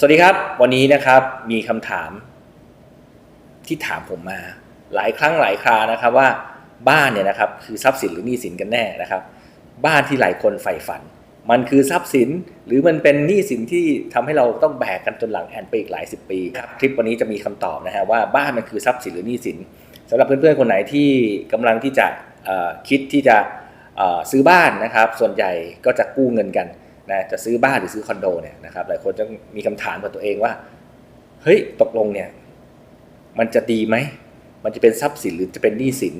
สวัสดีครับ วันนี้นะครับมีคำถามที่ถามผมมาหลายครั้งหลายครานะครับว่าบ้านเนี่ยนะครับคือทรัพย์สินหรือหนี้สินกันแน่นะครับ บ้านที่หลายคนใฝ่ฝัน มันคือทรัพย์สินหรือมันเป็นหนี้สินที่ทำให้เราต้องแบกกันจนหลังแอนไปอีกหลายสิบปีครับคลิปวันนี้จะมีคำตอบนะฮะว่าบ้านมันคือทรัพย์สินหรือหนี้สินสำหรับเพื่อนๆคนไหนที่กำลังที่จะเอ่อคิดที่จะเอ่อซื้อบ้านนะครับ ส่วนใหญ่ก็จะกู้เงินกัน นะจะซื้อบ้านหรือซื้อคอนโดเนี่ยนะครับหลายคนจะมีคำถามกับตัวเองว่า เฮ้ยตกลงเนี่ยมันจะดีไหม มันจะเป็นทรัพย์สินหรือจะเป็นหนี้สิน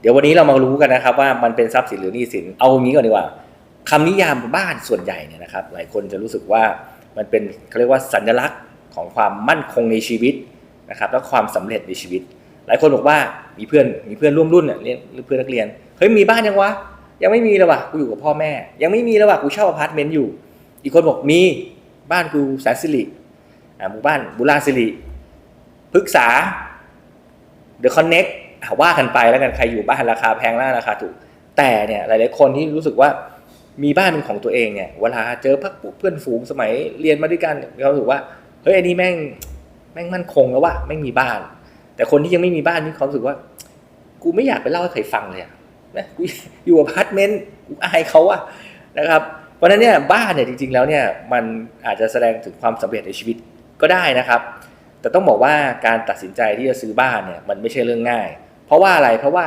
เดี๋ยววันนี้เรามารู้กันนะครับ ว่ามันเป็นทรัพย์สินหรือหนี้สิน เอางี้ก่อนดีกว่าคำนิยามบ้านส่วนใหญ่เนี่ยนะครับ หลายคนจะรู้สึกว่ามันเป็นเขาเรียกว่าสัญลักษณ์ของความมั่นคงในชีวิตนะครับและความสำเร็จในชีวิต หลายคนบอกว่ามีเพื่อนมีเพื่อนร่วมรุ่นเนี่ยเรียนเพื่อนนักเรียนเฮ้ยมีบ้านยังวะ ยังไม่มีเลยว่ะกูอยู่กับพ่อแม่ ยังไม่มีเลยว่ะกูเช่าอพาร์ตเมนต์อยู่ อีกคนบอกมีบ้านกูแสนสิริอ่าหมู่บ้านบุราสิริพฤกษาเดอะคอนเน็กว่ากันไปแล้วกันใครอยู่บ้านราคาแพงล้วราคาถูก แต่เนี่ยหลายๆคนที่รู้สึกว่ามีบ้านเป็นของตัวเองเนี่ยเวลาเจอพักเพื่อนฝูงสมัยเรียนมาด้วยกันเราถือว่าเฮ้ยอันนี้แม่งแม่งมั่นคงแล้วว่ะแม่งมีบ้าน แต่คนที่ยังไม่มีบ้านนี่เขาสึกว่า กูไม่อยากไปเล่าให้ใครฟังเลยอะ นะกูอยู่อพาร์ตเมนต์กูอายเขาอะนะครับเพราะนั้นเนี่ยบ้านเนี่ยจริง ๆ แล้วเนี่ยมันอาจจะแสดงถึงความสำเร็จในชีวิตก็ได้นะครับ แต่ต้องบอกว่าการตัดสินใจที่จะซื้อบ้านเนี่ยมันไม่ใช่เรื่องง่าย เพราะว่าอะไรเพราะว่า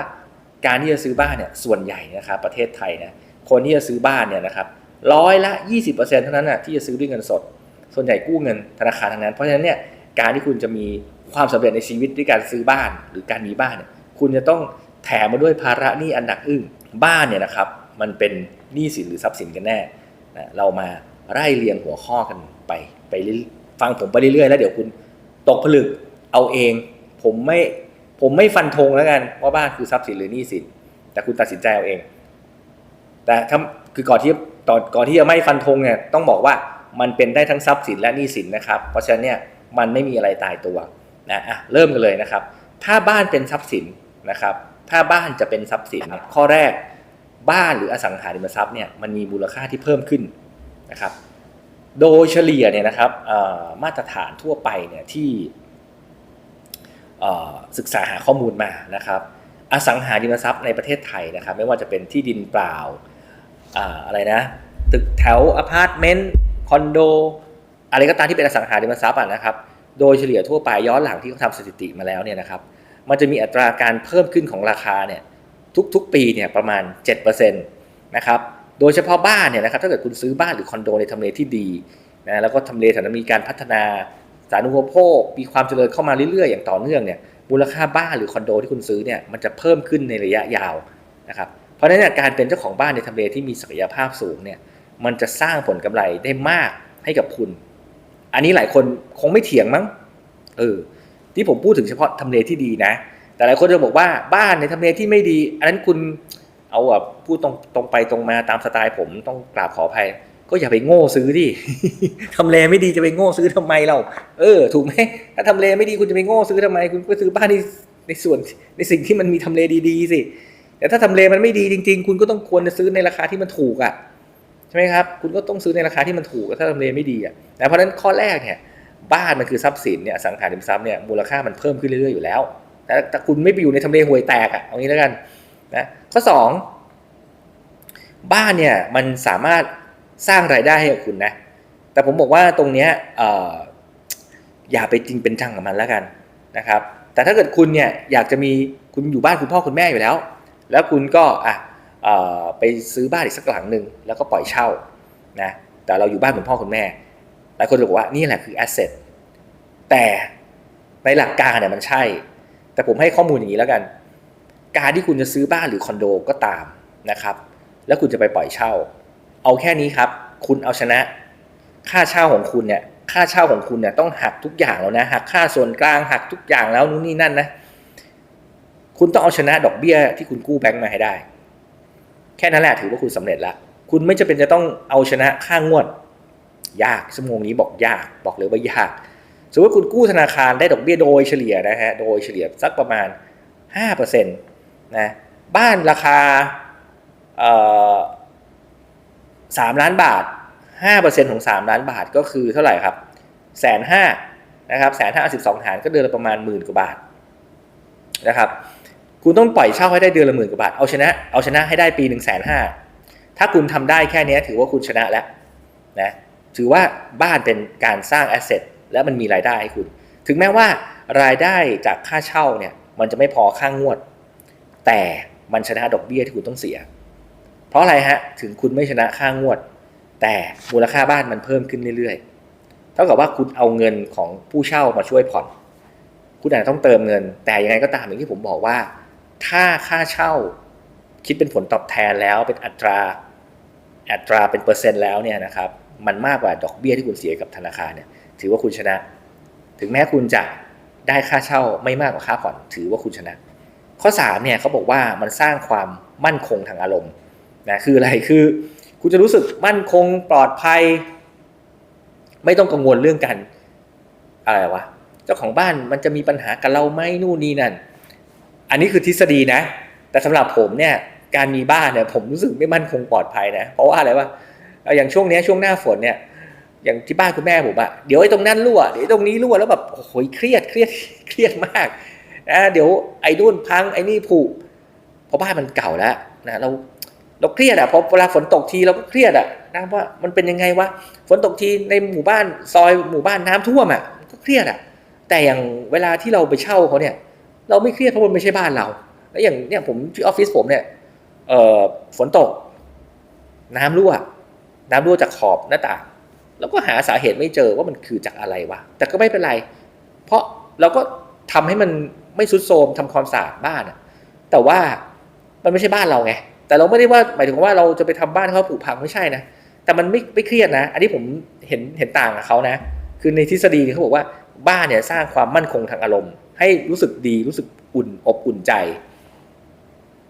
การที่จะซื้อบ้านเนี่ยส่วนใหญ่นะครับประเทศไทยนะคนที่จะซื้อบ้านเนี่ยนะครับร้อยละ 20%เท่านั้นนะที่จะซื้อด้วยเงินสด ส่วนใหญ่กู้เงินธนาคารทั้งนั้น เพราะฉะนั้นเนี่ยการที่คุณจะมีความสำเร็จในชีวิตด้วยการซื้อบ้านหรือการมีบ้านเนี่ยคุณจะต้อง แถมมาด้วยภาระหนี้อันหนักอึ้งบ้านเนี่ยนะครับ มันเป็นหนี้สินหรือทรัพย์สินกันแน่นะเรามาไล่เรียงหัวข้อกันไปไปฟังผมไปเรื่อยๆ แล้วเดี๋ยวคุณตกผลึกเอาเอง ผมไม่ผมไม่ฟันธงแล้วกันว่าบ้านคือทรัพย์สินหรือหนี้สิน แต่คุณตัดสินใจเอาเอง แต่ถ้าคือก่อนที่ตอนก่อนที่จะไม่ฟันธงเนี่ยต้องบอกว่ามันเป็นได้ทั้งทรัพย์สินและหนี้สินนะครับ เพราะฉะนั้นเนี่ยมันไม่มีอะไรตายตัวนะอะเริ่มกันเลยนะครับ ถ้าบ้านเป็นทรัพย์สินนะครับ ถ้าบ้านจะเป็นทรัพย์สินเนี่ยข้อแรกบ้านหรืออสังหาริมทรัพย์เนี่ยมันมีมูลค่าที่เพิ่มขึ้นนะครับ โดยเฉลี่ยเนี่ยนะครับมาตรฐานทั่วไปเนี่ยที่ศึกษาหาข้อมูลมานะครับ อสังหาริมทรัพย์ในประเทศไทยนะครับ ไม่ว่าจะเป็นที่ดินเปล่าอะไรนะตึกแถวอพาร์ตเมนต์คอนโดอะไรก็ตามที่เป็นอสังหาริมทรัพย์นะครับ โดยเฉลี่ยทั่วไปย้อนหลังที่เขาทำสถิติมาแล้วเนี่ยนะครับ มันจะมีอัตราการเพิ่มขึ้นของราคาเนี่ยทุกๆ ปีเนี่ยประมาณ7%นะครับโดยเฉพาะบ้านเนี่ยนะครับถ้าเกิดคุณซื้อบ้านหรือคอนโดในทำเลที่ดีนะแล้วก็ทำเลแถวนั้นมีการพัฒนาสาธารณูปโภค มีความเจริญเข้ามาเรื่อยๆ อย่างต่อเนื่องเนี่ยมูลค่าบ้านหรือคอนโดที่คุณซื้อเนี่ยมันจะเพิ่มขึ้นในระยะยาวนะครับเพราะฉะนั้นการเป็นเจ้าของบ้านในทำเลที่มีศักยภาพสูงเนี่ยมันจะสร้างผลกำไรได้มากให้กับคุณ อันนี้หลายคนคงไม่เถียงมั้งเออ ที่ผมพูดถึงเฉพาะทำเลที่ดีนะ แต่หลายคนจะบอกว่าบ้านในทำเลที่ไม่ดี อันนั้นคุณเอาแบบพูดตรงตรงไปตรงมาตามสไตล์ผมต้องกราบขออภัย ก็อย่าไปโง่ซื้อดิทำเลไม่ดีจะไปโง่ซื้อทำไมเรา เออ ถูกไหมถ้าทำเลไม่ดีคุณจะไปโง่ซื้อทำไม คุณก็ซื้อบ้านในในส่วนในสิ่งที่มันมีทำเลดีๆสิแต่ถ้าทำเลมันไม่ดีจริง ๆ คุณก็ต้องควรจะซื้อในราคาที่มันถูกอะใช่ไหมครับ คุณก็ต้องซื้อในราคาที่มันถูกถ้าทำเลไม่ดีอะเพราะฉะนั้นข้อแรกเนี่ย บ้านมันคือทรัพย์สินเนี่ยสังหาริมทรัพย์เนี่ยมูลค่ามันเพิ่มขึ้นเรื่อยๆอยู่แล้วแต่แต่คุณไม่ไปอยู่ในทำเลห่วยแตกอะเอางี้แล้วกันนะข้อสองบ้านเนี่ยมันสามารถสร้างรายได้ให้กับคุณนะแต่ผมบอกว่าตรงเนี้ยออย่าไปจริงเป็นจังกับมันแล้วกันนะครับ แต่ถ้าเกิดคุณเนี่ยอยากจะมีคุณอยู่บ้านคุณพ่อคุณแม่อยู่แล้ว แล้วคุณก็อะไปซื้อบ้านอีกสักหลังหนึ่งแล้วก็ปล่อยเช่านะแต่เราอยู่บ้านคุณพ่อคุณแม่ หลายคนจะบอกว่านี่แหละคือแอสเซทแต่ในหลักการเนี่ยมันใช่ แต่ผมให้ข้อมูลอย่างนี้แล้วกัน การที่คุณจะซื้อบ้านหรือคอนโดก็ตามนะครับ แล้วคุณจะไปปล่อยเช่า เอาแค่นี้ครับ คุณเอาชนะ ค่าเช่าของคุณเนี่ยค่าเช่าของคุณเนี่ยต้องหักทุกอย่างแล้วนะหักค่าส่วนกลางหักทุกอย่างแล้วนู่นนี่นั่นนะคุณต้องเอาชนะดอกเบี้ยที่คุณกู้แบงก์มาให้ได้ แค่นั้นแหละถือว่าคุณสำเร็จละคุณไม่จำเป็นจะต้องเอาชนะค่างวด ยากชั่วโมงนี้บอกยากบอกเลยว่ายาก สมมติคุณกู้ธนาคารได้ดอกเบี้ยโดยเฉลี่ยนะฮะโดยเฉลี่ยสักประมาณ5%นะบ้านราคาสามล้านบาทห้าเปอร์เซ็นของสามล้านบาทก็คือเท่าไหร่ครับแสนห้านะครับแสนห้าสิบสองหารก็เดือนละประมาณหมื่นกว่าบาทนะครับคุณต้องปล่อยเช่าให้ได้เดือนละหมื่นกว่าบาท เอาชนะ เอาชนะให้ได้ปีหนึ่งแสนห้าถ้าคุณทำได้แค่นี้ถือว่าคุณชนะแล้วนะ ถือว่าบ้านเป็นการสร้างแอสเซทและมันมีรายได้ให้คุณ ถึงแม้ว่ารายได้จากค่าเช่าเนี่ยมันจะไม่พอค่างวด แต่มันชนะดอกเบี้ยที่คุณต้องเสีย เพราะอะไรฮะถึงคุณไม่ชนะค่างวด แต่มูลค่าบ้านมันเพิ่มขึ้นเรื่อยๆ เท่ากับว่าคุณเอาเงินของผู้เช่ามาช่วยผ่อน คุณอาจจะต้องเติมเงิน แต่ยังไงก็ตามอย่างที่ผมบอกว่า ถ้าค่าเช่าคิดเป็นผลตอบแทนแล้วเป็นอัตราอัตราเป็นเปอร์เซ็นต์แล้วเนี่ยนะครับ มันมากกว่าดอกเบี้ยที่คุณเสียกับธนาคารเนี่ยถือว่าคุณชนะ ถึงแม้คุณจะได้ค่าเช่าไม่มากกว่าค่าผ่อนถือว่าคุณชนะ ข้อ3เนี่ยเขาบอกว่ามันสร้างความมั่นคงทางอารมณ์นะคืออะไรคือคุณจะรู้สึกมั่นคงปลอดภัย ไม่ต้องกังวลเรื่องกันอะไรวะเจ้าของบ้านมันจะมีปัญหากับเราไหมนู่นนี่นั่น อันนี้คือทฤษฎีนะ แต่สำหรับผมเนี่ยการมีบ้านเนี่ยผมรู้สึกไม่มั่นคงปลอดภัยนะ เพราะว่าอะไรวะ อย่างช่วงนี้ช่วงหน้าฝนเนี่ยอย่างที่บ้านคุณแม่ผมอะเดี๋ยวไอ้ตรงนั้นรั่วเดี๋ยวตรงนี้รั่วแล้วแบบโอ้โหเครียดเครียดเครียดมากนะเดี๋ยวไอ้นู่นพังไอ้นี่ผุเพราะบ้านมันเก่าแล้วนะเราเราเครียดอะพอเวลาฝนตกทีเราก็เครียดอะนะว่ามันเป็นยังไงวะฝนตกทีในหมู่บ้านซอยหมู่บ้านน้ำท่วมอะก็เครียดอะแต่อย่างเวลาที่เราไปเช่าเขาเนี่ย เราไม่เครียดเพราะมันไม่ใช่บ้านเรา แล้วอย่างเนี่ยผมที่ออฟฟิศผมเนี่ยเอ่อฝนตก น้ำรั่ว น้ำรั่วจากขอบหน้าต่างเราก็หาสาเหตุไม่เจอว่ามันคือจากอะไรวะ แต่ก็ไม่เป็นไร เพราะเราก็ทำให้มันไม่สุดโทมทำความสะอาดบ้านอะแต่ว่ามันไม่ใช่บ้านเราไง แต่เราไม่ได้ว่าหมายถึงว่าเราจะไปทำบ้านเขาผุพังไม่ใช่นะ แต่มันไม่ไม่เครียดนะ อันนี้ผมเห็นเห็นต่างกับเขานะ คือในทฤษฎีเขาบอกว่าบ้านเนี่ยสร้างความมั่นคงทางอารมณ์ ให้รู้สึกดีรู้สึกอุ่นอบอุ่นใจ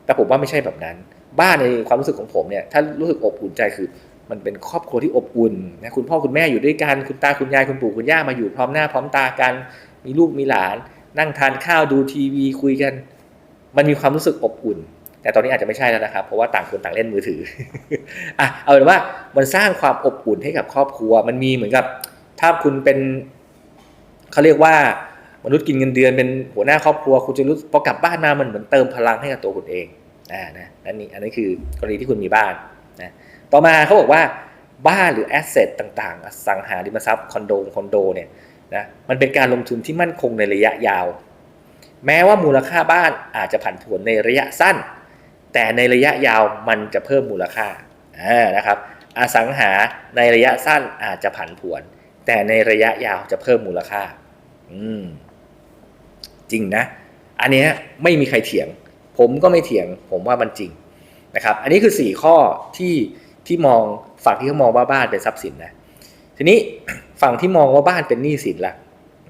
แต่ผมว่าไม่ใช่แบบนั้น บ้านในความรู้สึกของผมเนี่ยถ้ารู้สึกอบอุ่นใจคือ มันเป็นครอบครัวที่อบอุ่นนะคุณพ่อคุณแม่อยู่ด้วยกัน คุณตาคุณยายคุณปู่คุณย่ามาอยู่พร้อมหน้าพร้อมตากัน มีลูกมีหลาน นั่งทานข้าวดูทีวีคุยกัน มันมีความรู้สึกอบอุ่น แต่ตอนนี้อาจจะไม่ใช่แล้วนะครับ เพราะว่าต่างคนต่างเล่นมือถืออะเอาเป็นว่ามันสร้างความอบอุ่นให้กับครอบครัว มันมีเหมือนกับถ้าคุณเป็นเขาเรียกว่ามนุษย์กินเงินเดือนเป็นหัวหน้าครอบครัวคุณจะรู้พอกลับบ้านมามันเหมือนเติมพลังให้กับตัวคุณเองอ่านะนั่นนี่อันนี้คือกรณีที่คุณมีบ้านนะ ต่อมาเขาบอกว่าบ้านหรือแอสเซทต่างๆอสังหาริมทรัพย์คอนโดคอนโดเนี่ยนะมันเป็นการลงทุนที่มั่นคงในระยะยาว แม้ว่ามูลค่าบ้านอาจจะผันผวนในระยะสั้น แต่ในระยะยาวมันจะเพิ่มมูลค่านะครับอสังหาในระยะสั้นอาจจะผันผวน แต่ในระยะยาวจะเพิ่มมูลค่าอืมจริงนะ อันนี้ไม่มีใครเถียง ผมก็ไม่เถียง ผมว่ามันจริงนะครับ อันนี้คือสี่ข้อที่ ที่มองฝั่งที่เขามองว่าบ้านเป็นทรัพย์สินนะทีนี้ฝั่งที่มองว่าบ้านเป็นหนี้สินละ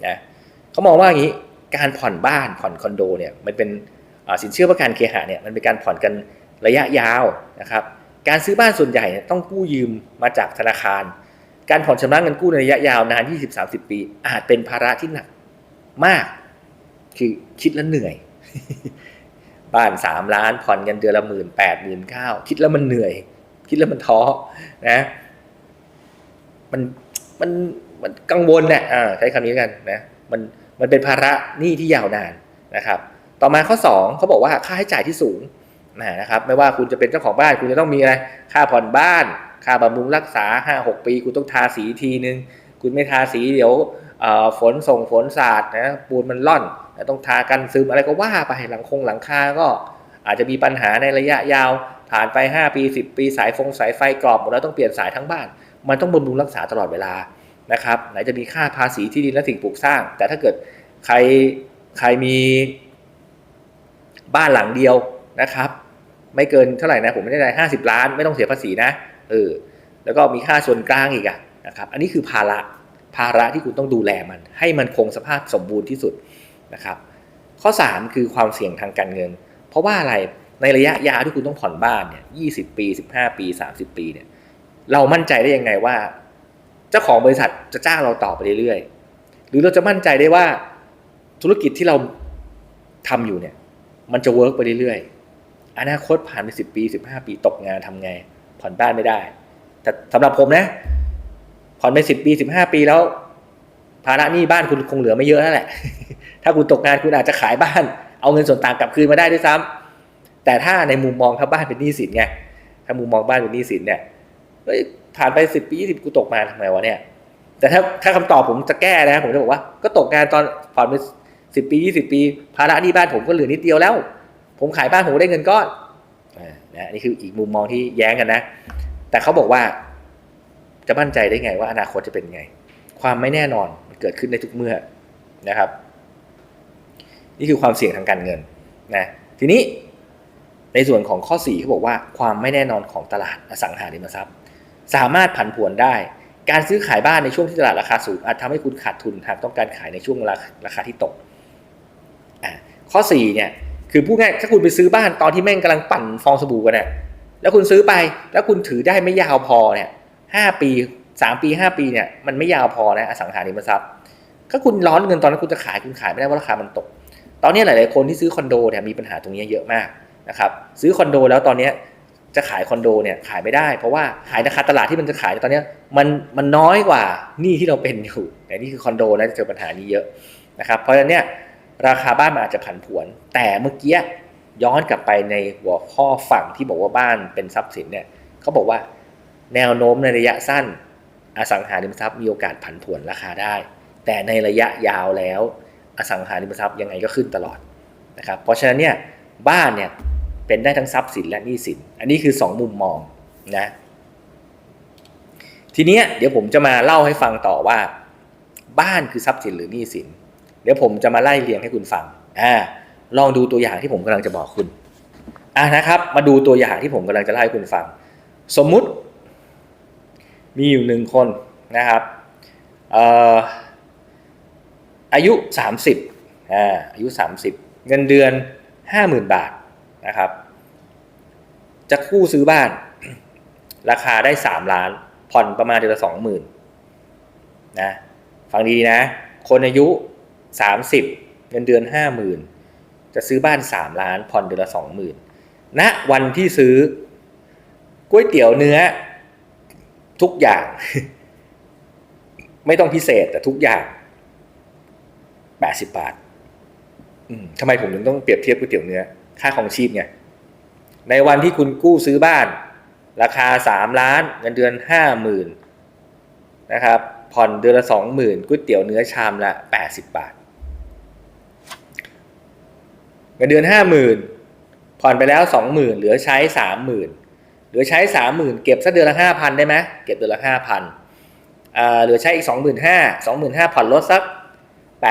นะเขามองว่าอย่างนี้การผ่อนบ้านผ่อนคอนโดเนี่ยมันเป็นสินเชื่อประกันเคหะเนี่ยมันเป็นการผ่อนกันระยะยาวนะครับการซื้อบ้านส่วนใหญ่ต้องกู้ยืมมาจากธนาคาร การผ่อนชำระเงินกู้ในระยะยาวนาน 20-30 ปี อาจเป็นภาระที่หนักมาก คือคิดแล้วเหนื่อย บ้านสามล้านผ่อนเงินเดือนละหมื่นแปดหมื่นเก้าคิดแล้วมันเหนื่อย คิดแล้วมันท้อนะ มันมันมันกังวลเนี่ยใช้คำนี้กันนะมันมันเป็นภาระหนี้ที่ยาวนานนะครับ ต่อมาข้อ 2เขาบอกว่าค่าใช้จ่ายที่สูงนะครับ ไม่ว่าคุณจะเป็นเจ้าของบ้าน คุณจะต้องมีอะไรค่าผ่อนบ้าน ค่าบำรุงรักษา 5-6 ปี คุณต้องทาสีทีนึง คุณไม่ทาสีเดี๋ยวฝนส่งฝนสาดนะปูนมันล่อนต้องทากันซึมอะไรก็ว่าไปหลังคงหลังคาก็อาจจะมีปัญหาในระยะยาว ผ่านไป 5 ปี 10 ปีสายฟงสายไฟกรอบหมดแล้วต้องเปลี่ยนสายทั้งบ้าน มันต้องบำรุงรักษาตลอดเวลานะครับไหนจะมีค่าภาษีที่ดินและสิ่งปลูกสร้าง แต่ถ้าเกิดใครใครมีบ้านหลังเดียวนะครับ ไม่เกินเท่าไหร่นะผมไม่ได้ห้าสิบล้านไม่ต้องเสียภาษีนะเออแล้วก็มีค่าส่วนกลางอีกอะนะครับ อันนี้คือภาระภาระที่คุณต้องดูแลมัน ให้มันคงสภาพสมบูรณ์ที่สุดนะครับ ข้อ 3 คือความเสี่ยงทางการเงิน เพราะว่าอะไร ในระยะยาวที่คุณต้องผ่อนบ้านเนี่ยยีปี15ปี30ปีเนี่ย เรามั่นใจได้ยังไงว่า เจ้าของบริษัทจะจ้างเราต่อไปเรื่อยๆ หรือเราจะมั่นใจได้ว่าธุรกิจที่เราทำอยู่เนี่ย มันจะเวิร์กไปเรื่อยๆ อนาคตผ่านไป10ปี15ปีตกงานทำไง ผ่อนบ้านไม่ได้ แต่สำหรับผมนะ ผ่อนไป10ปี15ปีแล้ว ภาระหนี้บ้านคุณคงเหลือไม่เยอะแล้วแหละ ถ้าคุณตกงานคุณอาจจะขายบ้าน เอาเงินส่วนต่างกลับคืนมาได้ด้วยซ้ำ แต่ถ้าในมุมมองถ้าบ้านเป็นหนี้สินไงถ้ามุมมองบ้านเป็นหนี้สินเนี่ยเฮ้ยผ่านไปสิบปียี่สิบกูตกงานทำไมวะเนี่ย แต่ถ้าถ้าคำตอบผมจะแก้นะผมจะบอกว่าก็ตกงานตอนผ่อนไปสิบปียี่สิบปี ภาระหนี้บ้านผมก็เหลือนิดเดียวแล้ว ผมขายบ้านผมได้เงินก้อนอ่านะนี่คืออีกมุมมองที่แย้งกันนะ แต่เขาบอกว่า จะมั่นใจได้ไงว่าอนาคตจะเป็นไง ความไม่แน่นอนมันเกิดขึ้นในทุกเมื่อนะครับ นี่คือความเสี่ยงทางการเงินนะทีนี้ ในส่วนของข้อ4เขาบอกว่าความไม่แน่นอนของตลาดอสังหาริมทรัพย์ สามารถผันผวนได้ การซื้อขายบ้านในช่วงที่ตลาดราคาสูงอาจทำให้คุณขาดทุนหากต้องการขายในช่วงราคาราคาที่ตกอ่าข้อ4เนี่ยคือพูดง่ายถ้าคุณไปซื้อบ้านตอนที่แม่งกำลังปั่นฟองสบู่กันเนี่ยแล้วคุณซื้อไปแล้วคุณถือได้ไม่ยาวพอเนี่ยห้าปีสามปีห้าปีเนี่ยมันไม่ยาวพอนะอสังหาริมทรัพย์ถ้าคุณร้อนเงินตอนนั้นคุณจะขายคุณขายไม่ได้เพราะราคามันตก ตอนนี้หลาย ๆ คนที่ซื้อคอนโดเนี่ยมีปัญหาตรงนี้เยอะมาก นะครับซื้อคอนโดแล้วตอนนี้จะขายคอนโดเนี่ยขายไม่ได้ เพราะว่าขายราคาตลาดที่มันจะขายตอนนี้มันมันน้อยกว่าหนี้ที่เราเป็นอยู่แต่นี่คือคอนโดนะจะเจอปัญหานี้เยอะนะครับเพราะฉะนั้นเนี่ยราคาบ้านมันอาจจะผันผวน แต่เมื่อกี้ย้อนกลับไปในหัวข้อฝั่งที่บอกว่าบ้านเป็นทรัพย์สินเนี่ยเขาบอกว่าแนวโน้มในระยะสั้น อสังหาริมทรัพย์มีโอกาสผันผวนราคาได้ แต่ในระยะยาวแล้ว อสังหาริมทรัพย์ยังไงก็ขึ้นตลอดนะครับเพราะฉะนั้นเนี่ยบ้านเนี่ย เป็นได้ทั้งทรัพย์สินและหนี้สิน อันนี้คือ 2 มุมมองนะทีนี้เดี๋ยวผมจะมาเล่าให้ฟังต่อว่า บ้านคือทรัพย์สินหรือหนี้สิน เดี๋ยวผมจะมาไล่เรียงให้คุณฟังอ่าลองดูตัวอย่างที่ผมกำลังจะบอกคุณอะนะครับ มาดูตัวอย่างที่ผมกำลังจะเล่าให้คุณฟัง สมมุติ มีอยู่หนึ่งคนนะครับอ่ออายุ 30อ่าอายุ 30 เงินเดือน 50,000 บาท นะครับ จะกู้ซื้อบ้าน ราคาได้3ล้าน ผ่อนประมาณเดือนละ20,000นนะฟังดีนะ คนอายุ30เงินเดือน50,000จะซื้อบ้าน3ล้าน ผ่อนเดือนละ20,000ณวันที่ซื้อก๋วยเตี๋ยวเนื้อทุกอย่าง ไม่ต้องพิเศษแต่ทุกอย่าง80บาททำไมผมถึงต้องเปรียบเทียบก๋วยเตี๋ยวเนื้อ ค่าของชีพไงในวันที่คุณกู้ซื้อบ้าน ราคา 3 ล้านเงินเดือน 50,000นะครับผ่อนเดือนละ 20,000ก๋วยเตี๋ยวเนื้อชามละ 80 บาท เงินเดือน 50,000 ผ่อนไปแล้ว 20,000 เหลือใช้ 30,000 เหลือใช้ 30,000 เก็บสักเดือนละ 5,000 ได้ไหมเก็บเดือนละ 5,000อ่าเหลือใช้อีก 25,000 25,000 ผ่อนรถสัก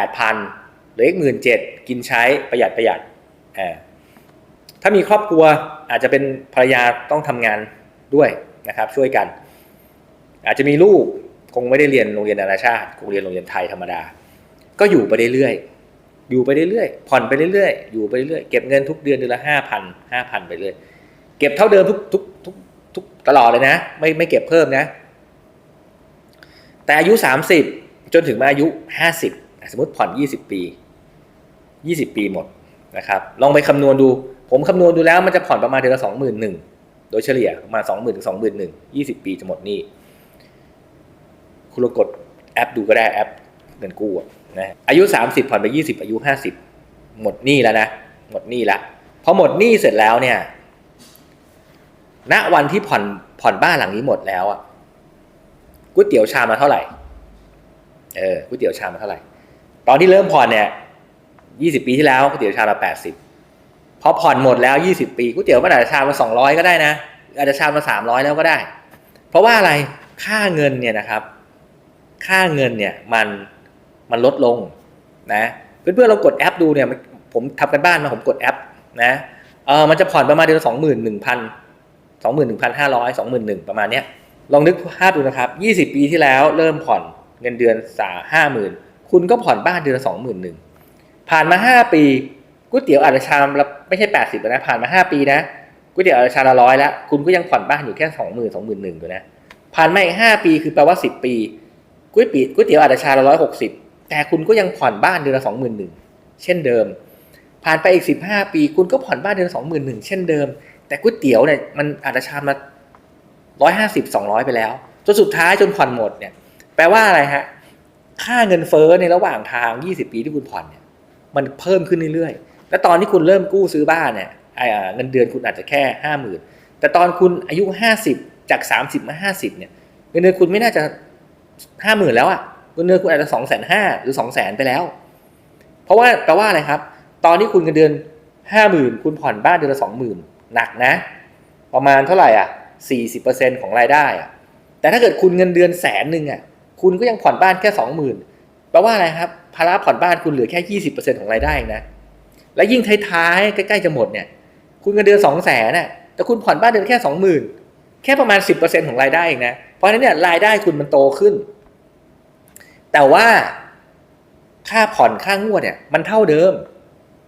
8,000 เหลืออีกหมื่นเจ็ดกินใช้ประหยัดประหยัดอ่า ถ้ามีครอบครัวอาจจะเป็นภรรยาต้องทำงานด้วยนะครับ ช่วยกัน อาจจะมีลูกคงไม่ได้เรียนโรงเรียนนานาชาติคงเรียนโรงเรียนไทยธรรมดา ก็อยู่ไปเรื่อยๆอยู่ไปเรื่อยๆผ่อนไปเรื่อยๆอยู่ไปเรื่อยๆเก็บเงินทุกเดือนเดือนละห้าพันห้าพันไปเรื่อยเก็บเท่าเดิมทุกทุกทุกทุกตลอดเลยนะ ไม่ไม่เก็บเพิ่มนะ แต่อายุสามสิบจนถึงมาอายุห้าสิบสมมติผ่อนยี่สิบปียี่สิบปีหมดนะครับ ลองไปคำนวณดู ผมคำนวณดูแล้วมันจะผ่อนประมาณเดือนละสองหมื่นหนึ่งโดยเฉลี่ยประมาณสองหมื่นถึงสองหมื่นหนึ่งยี่สิบปีจะหมดหนี้คุณลองกดแอปดูก็ได้แอปเงินกู้นะอายุสามสิบผ่อนไปยี่สิบอายุห้าสิบหมดหนี้แล้วนะหมดหนี้ละพอหมดหนี้เสร็จแล้วเนี่ย ณวันที่ผ่อนผ่อนบ้านหลังนี้หมดแล้วอะก๋วยเตี๋ยวชามละเท่าไหร่ เออก๋วยเตี๋ยวชามละเท่าไหร่ ตอนที่เริ่มผ่อนเนี่ยยี่สิบปีที่แล้วก๋วยเตี๋ยวชามละแปดสิบ พอผ่อนหมดแล้วยี่สิบปีก๋วยเตี๋ยวมันอาจจะชามละสองร้อยก็ได้นะ อาจจะชามละสามร้อยแล้วก็ได้ เพราะว่าอะไรค่าเงินเนี่ยนะครับ ค่าเงินเนี่ยมันมันลดลงนะเพื่อนๆเรากดแอปดูเนี่ยผมทำกันบ้านมาผมกดแอปนะเออมันจะผ่อนประมาณเดือนสองหมื่นหนึ่งพันสองหมื่นหนึ่งพันห้าร้อยสองหมื่นหนึ่งประมาณเนี้ยลองนึกภาพดูนะครับยี่สิบปีที่แล้วเริ่มผ่อนเงินเดือนสาห้าหมื่นคุณก็ผ่อนบ้านเดือนละสองหมื่นหนึ่งผ่านมาห้าปีก๋วยเตี๋ยวอาจจะชามละ ไม่ใช่แปดสิบนะผ่านมาห้าปีนะก๋วยเตี๋ยวอาจจะชามละร้อยแล้วคุณก็ยังผ่อนบ้านอยู่แค่สองหมื่นสองหมื่นหนึ่งอยู่นะผ่านมาอีกห้าปีคือแปลว่าสิบปีก๋วยเตี๋ยวก๋วยเตี๋ยวอาจจะชามละร้อยหกสิบแต่คุณก็ยังผ่อนบ้านเดือนละสองหมื่นหนึ่งเช่นเดิม ผ่านไปอีกสิบห้าปี คุณก็ผ่อนบ้านเดือนละสองหมื่นหนึ่งเช่นเดิม แต่ก๋วยเตี๋ยวเนี่ยมันอาจจะชามละร้อยห้าสิบสองร้อยไปแล้วจนสุดท้ายจนผ่อนหมดเนี่ยแปลว่าอะไรฮะค่าเงินเฟ้อในระหว่างทาง 20 ปีที่คุณผ่อนเนี่ยมันเพิ่มขึ้นเรื่อยๆ แล้วตอนที่คุณเริ่มกู้ซื้อบ้านเนี่ยเงินเดือนคุณอาจจะแค่ห้าหมื่นแต่ตอนคุณอายุ50จาก30มสิบมา50เนี่ยเงินเดือนคุณไม่น่าจะห้าหมื่นแล้วอะเงินเดือนคุณอาจจะสองแสนห้าหรือสองแสนไปแล้ว เพราะว่าแปลว่าอะไรครับ ตอนที่คุณเงินเดือนห้าหมื่นคุณผ่อนบ้านเดือนละสองหมื่นหนักนะ ประมาณเท่าไหร่อะสี่สิบเปอร์เซ็นของรายได้อะแต่ถ้าเกิดคุณเงินเดือนแสนหนึ่งอะคุณก็ยังผ่อนบ้านแค่สองหมื่นแปลว่าอะไรครับภาระผ่อนบ้านคุณเหลือแค่ยี่สิบเปอร์เซ็นของรายได้นะ และยิ่งท้ายๆใกล้ๆจะหมดเนี่ย คุณเงินเดือนสองแสนน่ะแต่คุณผ่อนบ้านเดือนแค่สองหมื่นแค่ประมาณสิบเปอร์เซ็นของรายได้เองนะเพราะฉะนั้นเนี่ยรายได้คุณมันโตขึ้น แต่ว่าค่าผ่อนค่างวดเนี่ย มันเท่าเดิม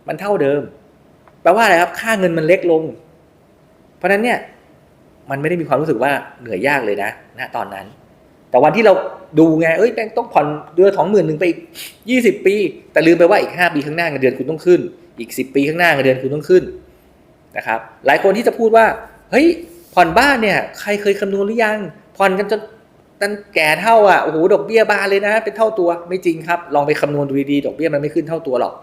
มันเท่าเดิม แปลว่าอะไรครับ ค่าเงินมันเล็กลง เพราะฉะนั้นเนี่ย มันไม่ได้มีความรู้สึกว่าเหนื่อยยากเลยนะณตอนนั้น แต่วันที่เราดูไงเอ้ยแบงต้องผ่อนเดือนสองหมื่นหนึ่งไปอีกยี่สิบปี แต่ลืมไปว่าอีกห้าปีข้างหน้าเงินเดือนคุณต้องขึ้น อีกสิบปีข้างหน้าเงินเดือนคุณต้องขึ้นนะครับหลายคนที่จะพูดว่าเฮ้ยผ่อนบ้านเนี่ยใครเคยคำนวณหรือยังผ่อนกันจนตั้งแก่เท่าอะโอ้โหดอกเบี้ยบานเลยนะ เป็นเท่าตัวไม่จริงครับ ลองไปคำนวณดูดีๆดอกเบี้ยมันไม่ขึ้นเท่าตัวหรอก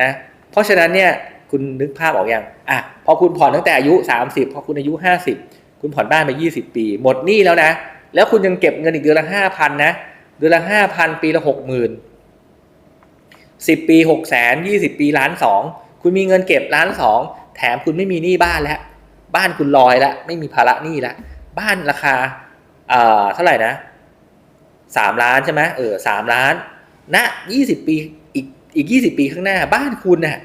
นะเพราะฉะนั้นเนี่ยคุณนึกภาพออกยังอะพอคุณผ่อนตั้งแต่อายุ 30 พอคุณอายุ 50 คุณผ่อนบ้านไป 20 ปี หมดหนี้แล้วนะ แล้วคุณยังเก็บเงินอีกเดือนละ5,000นะเดือนละ5,000 ปีละ 60,000 10 ปี6 0 0 0 0 20ปีล้านสองคุณมีเงินเก็บล้านสองแถมคุณไม่มีหนี้บ้านแล้ว บ้านคุณลอยแล้วไม่มีภาระหนี้แล้วบ้านราคาเอ่อเท่าไหร่นะสามล้านใช่ไหมเออสามล้านณยี่สิบปีอีกอีกยี่สิบปีข้างหน้า บ้านคุณน่ะ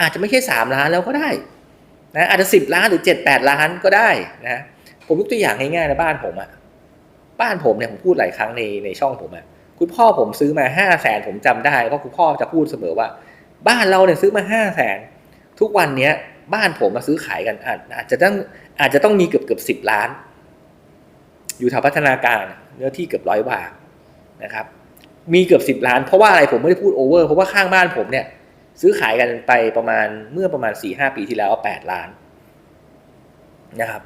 อาจจะไม่ใช่สามล้านแล้วก็ได้นะอาจจะสิบล้านหรือเจ็ดแปดล้านก็ได้นะผมยกตัวอย่างง่ายๆนะบ้านผมอะบ้านผมเนี่ยผมพูดหลายครั้งในในช่องผมอะ คุณพ่อผมซื้อมาห้าแสนผมจำได้เพราะคุณพ่อจะพูดเสมอว่า บ้านเราเนี่ยซื้อมาห้าแสนทุกวันเนี้ย บ้านผมมาซื้อขายกันอาจอาจจะต้องอาจจะต้องมีเกือบเกือบสิบล้าน อยู่แถวพัฒนาการเนื้อที่เกือบร้อยวานะครับ มีเกือบสิบล้านเพราะว่าอะไรผมไม่ได้พูดโอเวอร์เพราะว่าข้างบ้านผมเนี่ย ซื้อขายกันไปประมาณเมื่อประมาณสี่ห้าปีที่แล้วแปดล้านนะครับ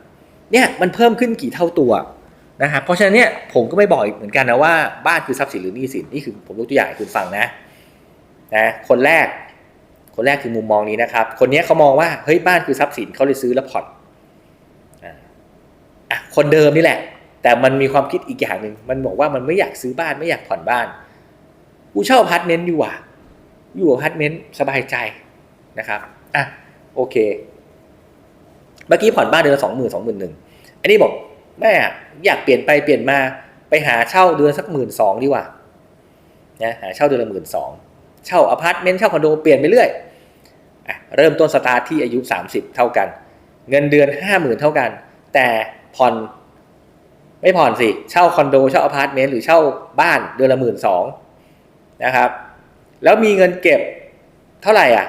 เนี่ยมันเพิ่มขึ้นกี่เท่าตัว นะครับเพราะฉะนั้นเนี่ยผมก็ไม่บอกอีกเหมือนกันนะว่าบ้านคือทรัพย์สินหรือหนี้สินนี่คือผมยกตัวอย่างให้คุณฟังนะนะคนแรก คนแรกคือมุมมองนี้นะครับ คนนี้เขามองว่าเฮ้ยบ้านคือทรัพย์สินเขาเลยซื้อแล้วผ่อนอะคนเดิมนี่แหละ แต่มันมีความคิดอีกอย่างหนึ่งมันบอกว่ามันไม่อยากซื้อบ้านไม่อยากผ่อนบ้านกูเช่าอพาร์ตเมนต์ดีกว่าอยู่อพาร์ตเมนต์สบายใจนะครับอะโอเค เมื่อกี้ผ่อนบ้านเดือนละสองหมื่นสองหมื่นหนึ่งอันนี้บอก แม่อยากเปลี่ยนไปเปลี่ยนมาไปหาเช่าเดือนสักหมื่นสองดีกว่านะหาเช่าเดือนละหมื่นสองเช่าอพาร์ตเมนต์เช่าคอนโดเปลี่ยนไปเรื่อยอะเริ่มต้นสตาร์ทที่อายุ 30 เท่ากัน เงินเดือน 50,000 เท่ากัน แต่ผ่อนไม่ผ่อนสิ เช่าคอนโดเช่าอพาร์ตเมนต์หรือเช่าบ้านเดือนละหมื่นสองนะครับ แล้วมีเงินเก็บเท่าไหร่อะ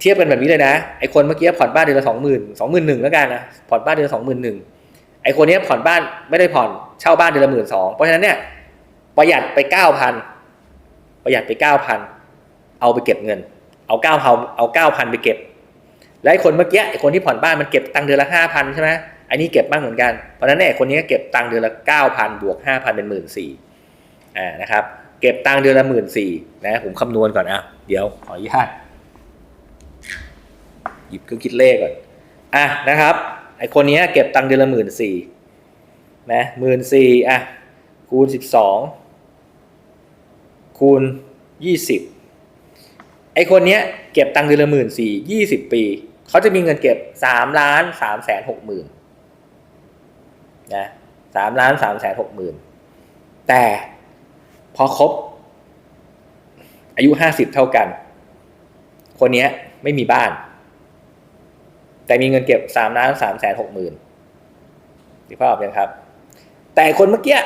เทียบกันแบบนี้เลยนะไอคนเมื่อกี้ผ่อนบ้านเดือนละสองหมื่นสองหมื่นหนึ่งแล้วกันนะผ่อนบ้านเดือนละสองหมื่นหนึ่ง ไอคนนี้ผ่อนบ้านไม่ได้ผ่อนเช่าบ้านเดือนละหมื่นสองเพราะฉะนั้นเนี่ยประหยัดไปเก้าพันประหยัดไปเก้าพันเอาไปเก็บเงิน เอาเก้าพันเอาเก้าพันไปเก็บ และไอคนเมื่อกี้ไอคนที่ผ่อนบ้านมันเก็บตังค์เดือนละห้าพันใช่ไหมอันนี้เก็บบ้างเหมือนกันเพราะฉะนั้นเนี่ยคนนี้เก็บตังค์เดือนละเก้าพันบวกห้าพันเป็นหมื่นสี่อ่านะครับเก็บตังค์เดือนละหมื่นสี่นะผมคำนวณก่อนอะเดี๋ยวขออนุญาตหยิบเครื่องคิดเลขก่อนอะนะครับ ไอคนนี้เก็บตังค์เดือนละหมื่นสี่นะหมื่นสี่อะคูณสิบสองคูณยี่สิบไอคนนี้เก็บตังค์เดือนละหมื่นสี่ยี่สิบปี เขาจะมีเงินเก็บสามล้านสามแสนหกหมื่นนะสามล้านสามแสนหกหมื่นแต่พอครบ อายุห้าสิบเท่ากัน คนนี้ไม่มีบ้าน แต่มีเงินเก็บสามล้านสามแสนหกหมื่นดีภาพยังครับ แต่คนเมื่อกี้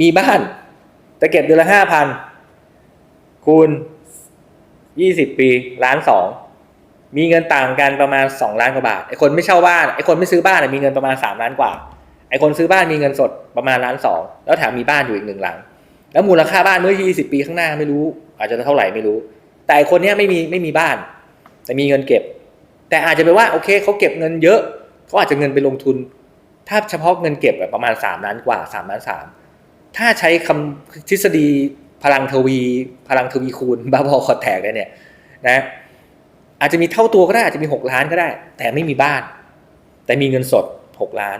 มีบ้าน แต่เก็บเดือนละห้าพันคูณยี่สิบปีล้านสองมีเงินต่างกันประมาณสองล้านกว่าบาทไอคนไม่เช่าบ้านไอคนไม่ซื้อบ้านมีเงินประมาณสามล้านกว่าไอคนซื้อบ้านมีเงินสดประมาณล้านสองแล้วแถมมีบ้านอยู่อีกหนึ่งหลัง แล้วมูลค่าบ้านเมื่อยี่สิบปีข้างหน้าไม่รู้ อาจจะเท่าไหร่ไม่รู้ แต่คนนี้ไม่มีไม่มีบ้าน แต่มีเงินเก็บ แต่อาจจะเป็นว่าโอเคเขาเก็บเงินเยอะเขาอาจจะเงินไปลงทุน ถ้าเฉพาะเงินเก็บแบบประมาณสามล้านกว่าสามล้านสามถ้าใช้คำทฤษฎีพลังทวี พลังทวีคูณบ้าบอคอแตกเลยเนี่ยนะอาจจะมีเท่าตัวก็ได้อาจจะมีหกล้านก็ได้ แต่ไม่มีบ้าน แต่มีเงินสดหกล้าน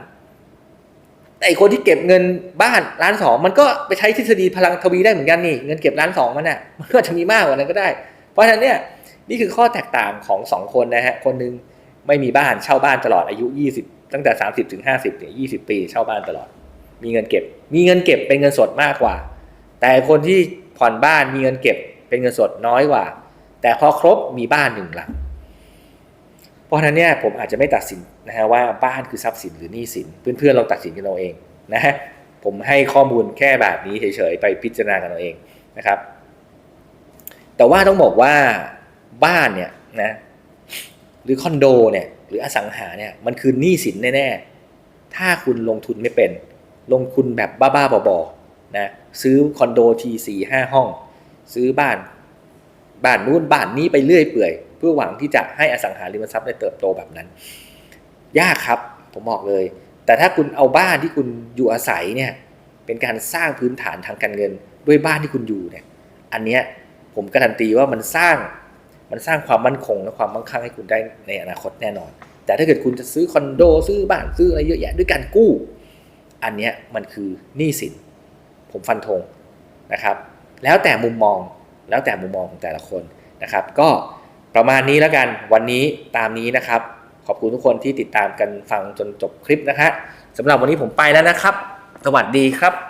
แต่ไอคนที่เก็บเงินบ้านล้านสองมันก็ไปใช้ทฤษฎีพลังทวีได้เหมือนกันนี่เงินเก็บล้านสองมันน่ะมันก็จะมีมากกว่านั้นก็ได้ เพราะฉะนั้นเนี่ย นี่คือข้อแตกต่างของสองคนนะฮะ คนหนึงไม่มีบ้านเช่าบ้านตลอดอายุ 20 ตั้งแต่ 30ถึง50เนี่ย20 ปีเช่าบ้านตลอด มีเงินเก็บ มีเงินเก็บเป็นเงินสดมากกว่า แต่คนที่ผ่อนบ้านมีเงินเก็บเป็นเงินสดน้อยกว่า แต่พอครบมีบ้านหนึ่งหลังเพราะฉะนั้นเนี่ยผมอาจจะไม่ตัดสินนะฮะว่าบ้านคือทรัพย์สินหรือหนี้สินเพื่อนๆลองตัดสินกันเอาเองนะฮะผมให้ข้อมูลแค่แบบนี้เฉยๆไปพิจารณากันเอาเองนะครับ แต่ว่าต้องบอกว่า บ้านเนี่ยนะหรือคอนโดเนี่ยหรืออสังหาเนี่ยมันคือหนี้สินแน่ๆ ถ้าคุณลงทุนไม่เป็น ลงทุนแบบบ้าๆบอๆนะซื้อคอนโดทีสี่ห้าห้อง ซื้อบ้านบ้านนู้นบ้านนี้ไปเรื่อยเปื่อย เพื่อหวังที่จะให้อสังหาริมทรัพย์ได้เติบโตแบบนั้น ยากครับผมบอกเลย แต่ถ้าคุณเอาบ้านที่คุณอยู่อาศัยเนี่ยเป็นการสร้างพื้นฐานทางการเงินด้วยบ้านที่คุณอยู่เนี่ยอันเนี้ยผมการันตีว่ามันสร้าง มันสร้างความมั่นคงและความมั่งคั่งให้คุณได้ในอนาคตแน่นอน แต่ถ้าเกิดคุณจะซื้อคอนโด ซื้อบ้านซื้ออะไรเยอะแยะด้วยการกู้ อันเนี้ยมันคือหนี้สิน ผมฟันธงนะครับ แล้วแต่มุมมองแล้วแต่มุมมองของแต่ละคนนะครับ ก็ประมาณนี้แล้วกันวันนี้ตามนี้นะครับ ขอบคุณทุกคนที่ติดตามกันฟังจนจบคลิปนะฮะสำหรับวันนี้ผมไปแล้วนะครับ สวัสดีครับ